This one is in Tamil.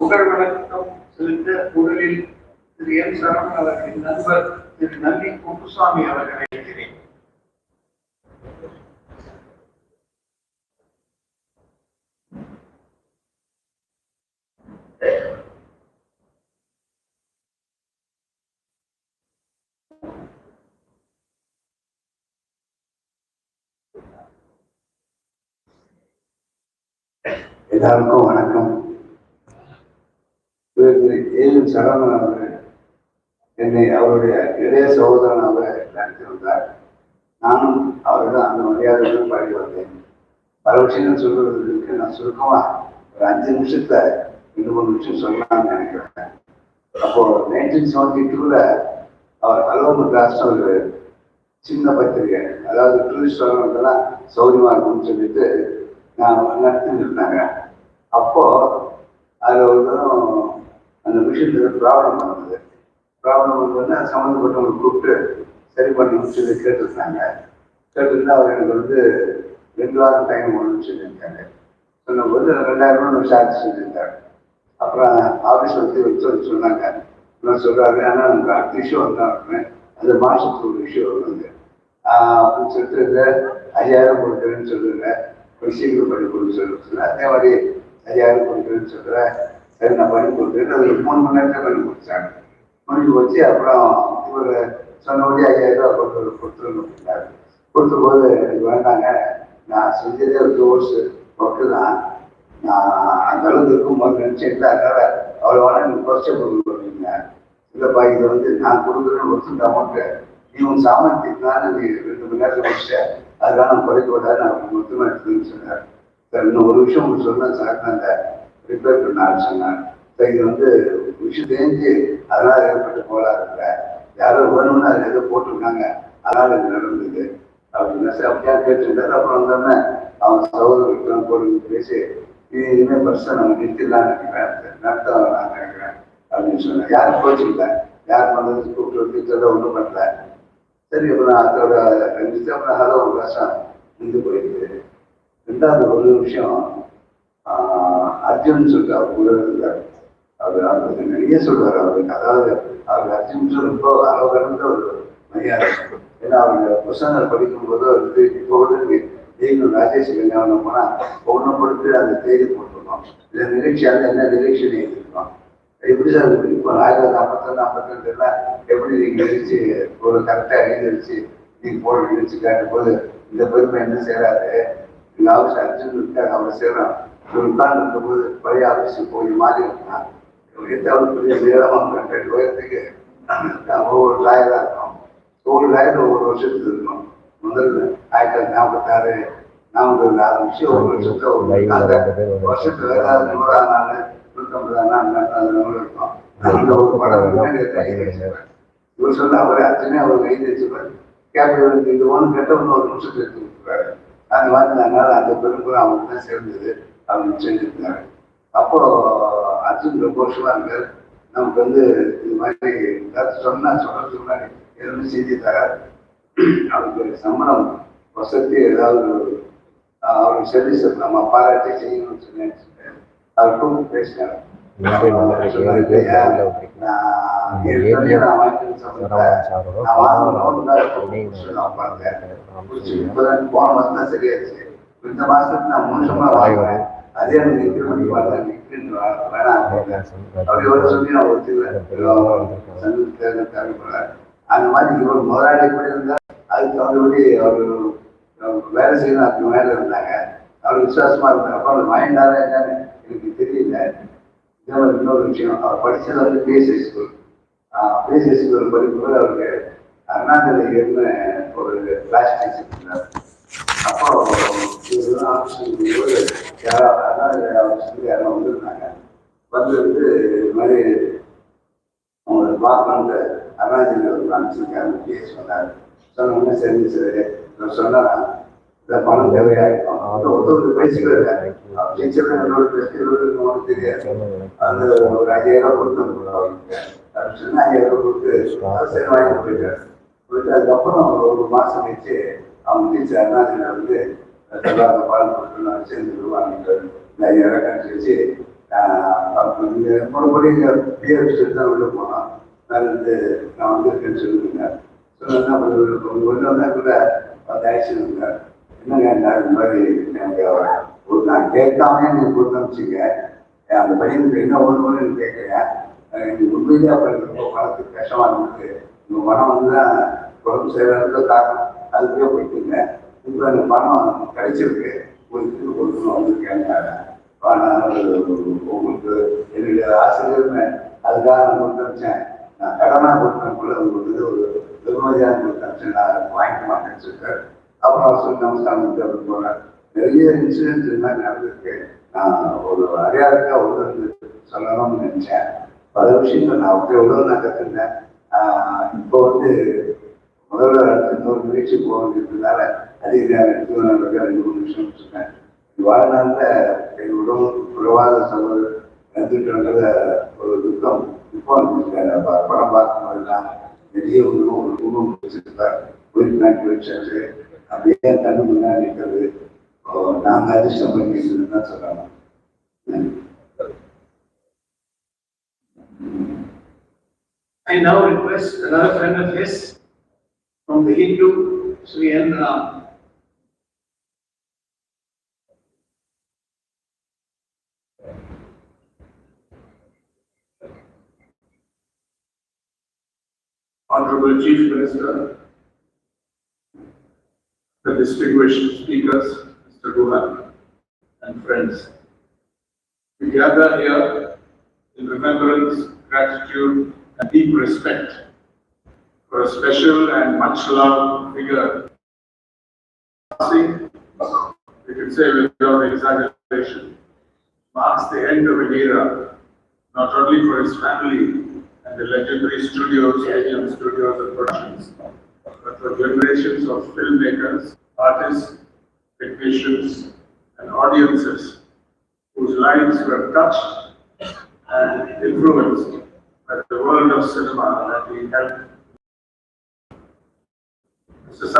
புகழ் வணக்கம் செலுத்த குரலில் திரு எம் சரவணன் அவர்களின் நண்பர் திரு நல்லி குப்புசாமி அவர்களை அழைக்கிறேன் எல்லாருக்கும் வணக்கம். ஏழு சரவணன் என்னை அவருடைய இளைய சகோதரனாக நினைத்திருந்தார் நானும் அவரிடம் அந்த மரியாதையுடன் பழகி வந்தேன். பல விஷயங்கள் சொல்வதற்கு நான் சுருக்கமாக ஒரு அஞ்சு நிமிஷத்துல ரெண்டு மூணு நிமிஷம் சொல்லலாம்னு நினைக்கிறேன். அப்போ நைன்டீன் செவன்டி டூல அவர் ஹலோ கிளாஸ்னு ஒரு சின்ன பத்திரிகை அதாவது டூரிஸ்ட் வரவங்கெல்லாம் சௌரியமா இருக்கும்னு சொல்லிட்டு நான் நடத்திட்டு இருந்தாங்க. அப்போ அதில் ஒரு தரம் அந்த விஷயத்துல ப்ராப்ளம் வந்தது. ப்ராப்ளம் வந்தோடனே சம்மந்தப்பட்டவங்க கூப்பிட்டு சரி பண்ணி சொல்லி கேட்டிருந்தாங்க. கேட்டிருந்தா அவர் எனக்கு வந்து ரெண்டு வாரம் டைம் ஒன்று சொன்ன சொன்னபோது ரெண்டாயிரம் ரூபாய் சார்ஜ் சொல்லியிருந்தாரு அப்புறம் ஆஃபீஸ் வந்து வச்சு சொன்னாங்க. நான் சொல்கிறாரு ஆனால் எனக்கு அடுத்த இஷ்யூ வந்தாங்க அந்த மாசத்துக்கு ஒரு இஷ்யூ வருது அப்படின்னு சொல்லிட்டு இந்த ஐயாயிரம் கொடுக்குறேன்னு சொல்லுங்க. ஒரு சீக்கிரம் பண்ணி கொடுக்க சொல்லுங்க அதே மாதிரி ஐயாயிரம் கொடுக்குறேன்னு சொல்கிறேன் சரி நான் பண்ணி கொடுக்குறேன் அது ஒரு மூணு மணி நேரத்தில் பண்ணி கொடுத்தாங்க முடிஞ்சு போச்சு அப்புறம் இவர் சொன்னபடி ஐயாயிரம் ரூபாய் கொடுத்து கொடுத்துருங்க அப்படின்னாரு. கொடுத்தபோது எனக்கு வேண்டாங்க நான் செஞ்சதே ஒரு கோர்ஸ் ஒர்க்கு தான். நான் அந்த அளவுக்கு இருக்கும்போது நினச்சேன் அதனால அவ்வளோ வேணா நீங்கள் குறைச்ச கொடுக்குறீங்க இல்லைப்பா இதை வந்து நான் கொடுக்குறேன்னு ஒத்துக்கிட்ட அமௌண்ட்டு நீ உன் சாமர்த்தியத்தினால நீ ரெண்டு மணி நேரத்தில் முடிச்ச அதெல்லாம் நான் குறைக்க விடாது நான் மொத்தமாக எடுத்துன்னு சொன்னார். சார் இன்னும் ஒரு விஷயம் உங்களுக்கு சொன்னேன் சார். நான் ரிப்பேர் பண்ண ஆள் சொன்னார் சார் இது வந்து விஷயம் தெரிஞ்சு அதனால் ஏற்பட்ட கோளாறு இல்லை. யாரோ வேணும்னு அதில் ஏதோ போட்டிருக்காங்க. அதனால் இது நடந்தது. அப்படின்னு சார் அப்படியா கேட்டுருந்தாரு அப்புறம் வந்தோடனே அவன் சகோதரர்களுக்கு போடுங்க பேசி இது இனிமேல் பர்சன் நம்ம நிறுத்திடலாம் நினைக்கிறேன். நடத்த நான் நினைக்கிறேன் அப்படின்னு சொன்னேன் யாரும் கோச்சிக்கல. யார் பண்ணது கூப்பிட்டு வந்து ஒன்றும் பண்ணல. சரி அப்புறம் அதோட ரெண்டு அப்புறம் ஹலோ ஒரு வருஷம் நின்று போயிடுது. ரெண்டாவது ஒரு விஷயம் ஆஹ் அர்ஜுன் சொல்லிட்டு அவர் கூட அவர் அவருக்கு நிறைய சொல்றாரு. அவருக்கு அதாவது அவர் அர்ஜுன் ரொம்ப அளவுகிற ஒரு மரியாதை. ஏன்னா அவங்க புத்தகங்கள் படிக்கும்போது வந்து இப்போ வந்து நீங்களும் ராஜேஷ் கல்யாணம் போனா ஒன்று கொடுத்து அந்த தேதி போட்டுருக்கோம். இந்த நிகழ்ச்சியால என்ன நிகழ்ச்சி எழுதிருக்கோம். எப்படி சார் இப்போ ஆயிரத்தி தொள்ளாயிரத்தி நாற்பத்தொன்று நாற்பத்தி எல்லாம் எப்படி நீங்க எழுதிச்சு ஒரு கரெக்டாக எழுதிச்சு நீங்க போட நிகழ்ச்சி காட்டும் போது இந்த பெருமை என்ன சேராது? எங்க அர்ஜுன் இருக்காரு அவரை செய்யறோம் ஒரு உட்கார்ந்து இருக்கும்போது பழைய ஆஃபீஸ் போய் மாறி இருக்கான் எதாவது பெரிய நேரம் ரெண்டு உயரத்துக்கு ஒவ்வொரு லாயராக இருக்கும். ஒவ்வொரு லாயர் ஒவ்வொரு வருஷத்துக்கு இருக்கும். முதல்ல ஆயிரத்தி தொள்ளாயிரத்தி நாற்பத்தாறு நாற்பது ஆரம்பிச்சு ஒரு வருஷத்துல ஒரு வருஷத்துல ஏதாவது நூறாம் நாள் நூற்றம்பதாம் நாள் நாள் இருக்கும். அந்த ஒரு படம். இவர் சொன்ன அவர் அர்ச்சனே அவர் எழுதி வச்சுப்பார் கேபிள் இது ஒன்று கெட்ட ஒன்று ஒரு நிமிஷத்துக்கு எடுத்து கொடுத்துருக்காரு அந்த மாதிரி அதனால அந்த பெரும்புறம் அவருக்கு தான் சேர்ந்தது. அப்படின்னு செஞ்சிருந்தாரு அப்போ அர்ஜுன் ரொம்ப வருஷமா இருக்காரு. நமக்கு வந்து இது மாதிரி ஏதாச்சும் சொன்னா சொல்றதுக்கு முன்னாடி எதுவும் செஞ்சு தராரு அவருக்கு சம்பளம் வசதி ஏதாவது அவருக்கு சர்வீஸ் நம்ம பாராட்டி செய்யணும்னு சொல்லி அவர் கூப்பிட்டு பேசினார். என்னுடைய நம்பரை சொன்னாரு, ஏழு பேர் "ஐயா, லைன்ல வந்திருக்கீங்க. நான் உங்க ஏற்கனவே ஏரியா நான் வாங்கிட்டு சம்பளத்தை சரவணன் சாரோட நான் வாங்கின பதினாறாவது ஒன்று தான் நினைவு கொடுத்து நான் பார்த்தேன். நாள் முடிச்சு இப்பதான் போன மாசம் தான் சரியாச்சு இந்த மாசத்துக்கு நான் மூணு வருஷமா வாங்குறேன் அதே அந்த மாதிரி இவர் முதலாளி கூட இருந்தா அதுக்கு தகுந்தபடி அவர் வேலை செய்யணும் அப்படி மேல இருந்தாங்க. அவர் விசுவாசமா இருந்தாங்க அப்ப அவர் என்னன்னு எனக்கு தெரியல. இன்னொரு விஷயம். அவர் படிச்சது வந்து பிஎஸ்சி ஸ்கூல் பிஎஸ்சி ஸ்கூல் படிக்கும்போது அவருக்கு அண்ணாதிரின்னு ஒரு கிளாஸ் டீச்சர் இருந்தார். அப்போ யாரோ அண்ணாதிரி ஆஃபீஸுக்கு யாரோ வந்திருந்தாங்க வந்து இது மாதிரி அவங்களை பார்க்கணுன்ட்டு அருணாச்சல ஒரு அனுப்பிச்சிருக்காரு சொன்னார் சொன்ன உடனே சரி சரி நான் சொன்னேன் இந்த பணம் தேவையாயிருக்கும் அந்த ஒருத்தர் பேசிக்கிறாரு டீச்சர் என்னோட பேசுகிறது தெரியாது அந்த ஒரு ஐயாயிரம் கொடுத்து அவருக்கு அப்படின்னு சொன்னா ஐயாயிரம் கொடுத்து அது சரி வாங்கி போயிட்டாரு போயிட்டு அதுக்கப்புறம் ஒரு மாசம் கழிச்சு அவங்க டீச்சர் அருணாச்சல வந்து செல்லாத பால் கொடுத்து நான் சேர்ந்து வாங்கிட்டு இந்த ஐயாயிரம் கழிச்சு வச்சு மறுபடியும் இங்கே தான் உள்ள போனோம் நான் வந்து நான் வந்திருக்கேன்னு சொல்லுங்க சொன்னா உங்க உள்ள வந்தா கூட பத்து என்னங்க இந்த மாதிரி எனக்கு ஒரு நான் கேட்காமே நீங்க கொடுத்து அனுப்பிச்சிங்க அந்த பையனுக்கு என்ன ஒன்று ஒன்று கேட்குறேன் எனக்கு உண்மையிலே அப்போ ரொம்ப மனத்துக்கு கஷ்டமாக இருந்தது உங்கள் மனம் வந்து தான் உடம்பு செய்யறது காரணம் அதுக்கே போயிட்டுங்க இப்போ அந்த பணம் கிடைச்சிருக்கு. ஒரு திரும்ப கொடுக்கணும் உங்களுக்கு என்னுடைய ஆசிரியர்னு அதுக்காக நான் கொடுத்து வச்சேன். நான் கடனாக கொடுத்தேன் உங்களுக்கு ஒரு வெகுமதியாக கொடுத்து அனுப்பிச்சேன் நான் வாங்கிக்க மாட்டேன்னு சொல்லிட்டு அப்புறம் அவர் சொல்லி நமஸ்காரம் பண்ணிட்டு அப்படி போனேன் நிறைய இன்சூரன்ஸ் எல்லாம் மாதிரி நடந்திருக்கு. நான் ஒரு அடையாளத்தை உள்ள சொல்லணும்னு நினைச்சேன். பல விஷயங்கள் நான் அப்படி எவ்வளோ நான் கற்றுருந்தேன் இப்போ வந்து முதல்ல இன்னொரு முயற்சி போக வேண்டியதுனால அதே நேரம் எடுத்து நான் ரெண்டு மூணு நிமிஷம் வச்சுருக்கேன் வாழ்நாளில் என் உடம்பு உறவாத சகோதரர் இறந்துட்டோன்றத ஒரு துக்கம் இப்போ படம் பார்க்கும்போதெல்லாம் நிறைய உருவம் ஒரு குடும்பம் வச்சிருப்பார் உயிர் நாட்டு வச்சாரு அப்படியே கண்ணு முன்னாடி இருக்கிறது நாங்கள் அதிர்ஷ்டம் பண்ணிக்கிறதுன்னு தான் சொல்லணும் I now request another friend of his from the Hindu, Sri N. Ram. Honorable Chief Minister, the distinguished speakers, Mr. Rohan, and friends. We gather here in remembrance, gratitude, and deep respect for a special and much loved figure. Passing, we can say without exaggeration, marks the end of an era, not only for his family and the legendary studios, AM studios and productions, but for generations of filmmakers, artists, technicians, and audiences whose lives were touched and influenced by the world of cinema that he helped. Mr.